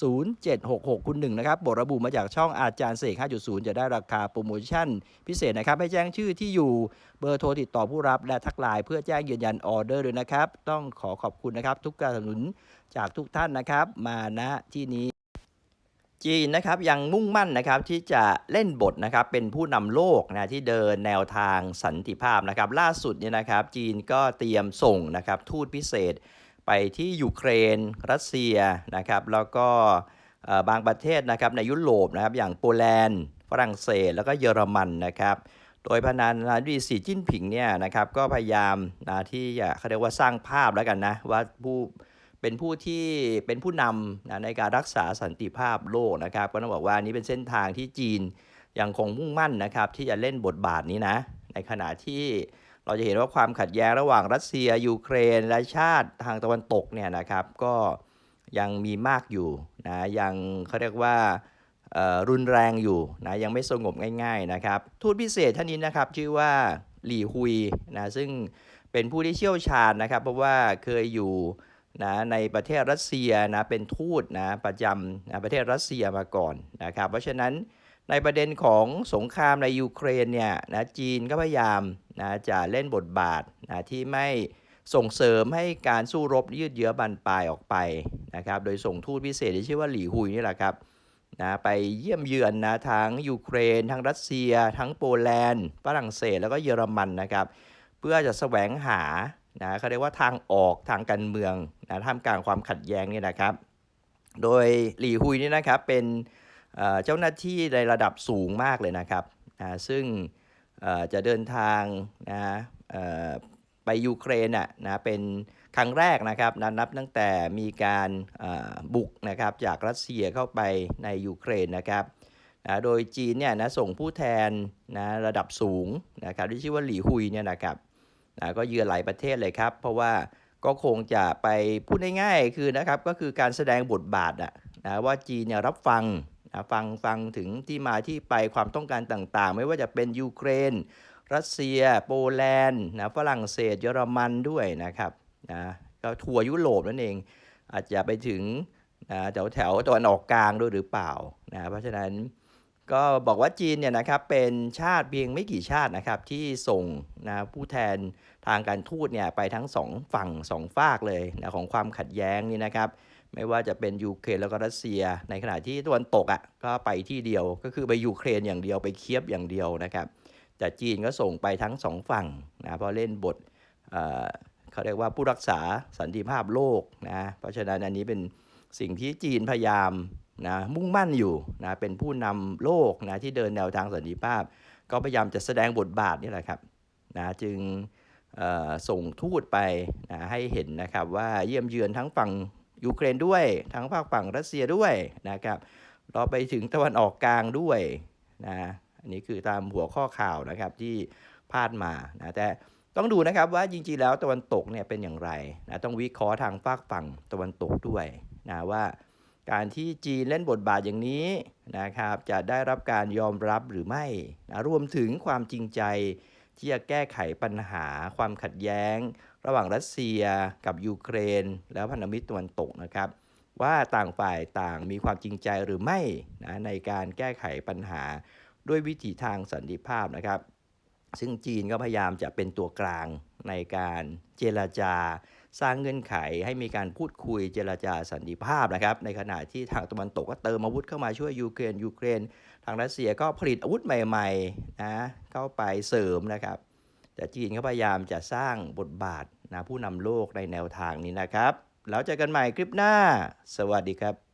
0766 คุณหนึ่งนะครับบทระบุมาจากช่องอาจารย์เสก 5.0 จะได้ราคาโปรโมชั่น พิเศษนะครับ ให้แจ้งชื่อที่อยู่เบอร์โทรติดต่อผู้รับและทักไลน์เพื่อแจ้งยืนยันออเดอร์ด้วยนะครับ ต้องขอขอบคุณนะครับ ทุกการสนับสนุนจากทุกท่านนะครับ มาณที่นี้จีนนะครับยังมุ่งมั่นนะครับที่จะเล่นบทนะครับเป็นผู้นำโลกนะที่เดินแนวทางสันติภาพนะครับ ล่าสุดเนี่ยนะครับ จีนก็เตรียมส่งนะครับทูตพิเศษ ไปที่ยูเครน รัสเซียนะครับแล้วก็บางประเทศนะครับในยุโรปนะครับอย่างโปแลนด์ ฝรั่งเศสแล้วก็เยอรมันนะครับโดยประธานาธิบดีสีจิ้นผิงเนี่ยนะครับก็พยายามนะที่จะเขาเรียกว่าสร้างภาพแล้วกันนะว่าผู้เป็นผู้ที่เป็นผู้นำนะในการรักษาสันติภาพโลกนะครับ ก็ต้องบอกว่านี้เป็นเส้นทางที่จีนยังคงมุ่งมั่นนะครับที่จะเล่นบทบาทนี้นะในขณะที่ เราจะเห็นว่าความขัดแย้งระหว่างรัสเซีย ยูเครน และชาติทางตะวันตกเนี่ยนะครับก็ยังมีมากอยู่นะยังเขาเรียกว่ารุนแรงอยู่นะยังไม่สงบง่ายๆนะครับทูตพิเศษท่านนี้นะครับชื่อว่าหลี่ฮุยนะซึ่งเป็นผู้ที่เชี่ยวชาญนะครับ เพราะว่าเคยอยู่นะในประเทศรัสเซียนะเป็นทูตนะประจำนะประเทศรัสเซียมาก่อนนะครับ เพราะฉะนั้น ในประเด็นของสงครามในยูเครนเนี่ยนะจีนก็พยายามนะจะเล่นบทบาทนะที่ไม่ส่งเสริมให้การสู้รบยืดเยื้อบานปลายออกไปนะครับ โดยส่งทูตพิเศษที่ชื่อว่าหลี่ฮุยนี่แหละครับนะไปเยี่ยมเยือนนะทั้งยูเครน ทั้งรัสเซีย ทั้งโปแลนด์ฝรั่งเศสแล้วก็เยอรมันนะครับ เพื่อจะแสวงหานะเขาเรียกว่าทางออกทางการเมืองนะท่ามกลางความขัดแย้งนี่นะครับ โดยหลี่ฮุยนี่นะครับเป็น เจ้าหน้าที่ในระดับสูงมากเลยนะครับซึ่งจะเดินทางนะไปยูเครนน่ะนะเป็นครั้งแรกนะครับนับตั้งแต่มีการบุกนะครับจากรัสเซียเข้าไปในยูเครนนะครับนะโดยจีนเนี่ยนะส่งผู้แทนนะระดับสูงนะครับที่ชื่อว่าหลี่ฮุยเนี่ยนะครับนะก็เยือนหลายประเทศเลยครับ เพราะว่าก็คงจะไปพูดง่ายๆคือนะครับก็คือการแสดงบทบาทอะนะว่าจีนเนี่ยรับฟัง ฟังฟังถึงที่มาที่ไปความต้องการต่างๆ ไม่ว่าจะเป็นยูเครน รัสเซีย โปแลนด์นะฝรั่งเศสเยอรมันด้วยนะครับนะก็ทัวร์ยุโรปนั่นเอง อาจจะไปถึงนะแถวแถวตะวันออกกลางด้วยหรือเปล่านะเพราะฉะนั้นก็บอกว่าจีนเนี่ยนะครับเป็นชาติเพียงไม่กี่ชาตินะครับที่ส่งนะผู้แทนทางการทูตเนี่ยไปทั้งสองฝั่งสองฝากเลยนะของความขัดแย้งนี่นะครับ ไม่ว่าจะเป็นยูเครนแล้วก็รัสเซีย ในขณะที่ตะวันตกอะก็ไปที่เดียวก็คือไปยูเครนอย่างเดียวไปเคียบอย่างเดียวนะครับ แต่จีนก็ส่งไปทั้งสองฝั่งนะเพราะเล่นบทเเขาเรียกว่าผู้รักษาสันติภาพโลกนะเพราะฉะนั้นอันนี้เป็นสิ่งที่จีนพยายามนะมุ่งมั่นอยู่นะเป็นผู้นำโลกนะที่เดินแนวทางสันติภาพ ก็พยายามจะแสดงบทบาทนี่แหละครับนะจึงส่งทูตไปนะให้เห็นนะครับว่าเยี่ยมเยือนทั้งฝั่ง ยูเครนด้วย ทั้งภาคฝั่งรัสเซียด้วยนะครับเราไปถึงตะวันออกกลางด้วยนะอันนี้คือตามหัวข้อข่าวนะครับที่พาดมานะแต่ต้องดูนะครับว่าจริงๆแล้วตะวันตกเนี่ยเป็นอย่างไรนะต้องวิเคราะห์ทางฝากฝั่งตะวันตกด้วยนะว่าการที่จีนเล่นบทบาทอย่างนี้นะครับ จะได้รับการยอมรับหรือไม่นะรวมถึงความจริงใจ ที่จะแก้ไขปัญหาความขัดแย้ง ระหว่างรัสเซียกับยูเครน แล้วพันธมิตรตะวันตกนะครับ ว่าต่างฝ่ายต่างมีความจริงใจหรือไม่นะในการแก้ไขปัญหาด้วยวิถีทางสันติภาพนะครับ ซึ่งจีนก็พยายามจะเป็นตัวกลาง ในการเจรจาสร้างเงื่อนไขให้มีการพูดคุยเจรจาสันติภาพนะครับ ในขณะที่ทางตะวันตกก็เติมอาวุธเข้ามาช่วยยูเครนยูเครน ทางรัสเซียก็ผลิตอาวุธใหม่ๆนะเข้าไปเสริมนะครับ แต่จีนก็พยายามจะสร้างบทบาทนะผู้นำโลกในแนวทางนี้นะครับ แล้วเจอกันใหม่คลิปหน้า สวัสดีครับ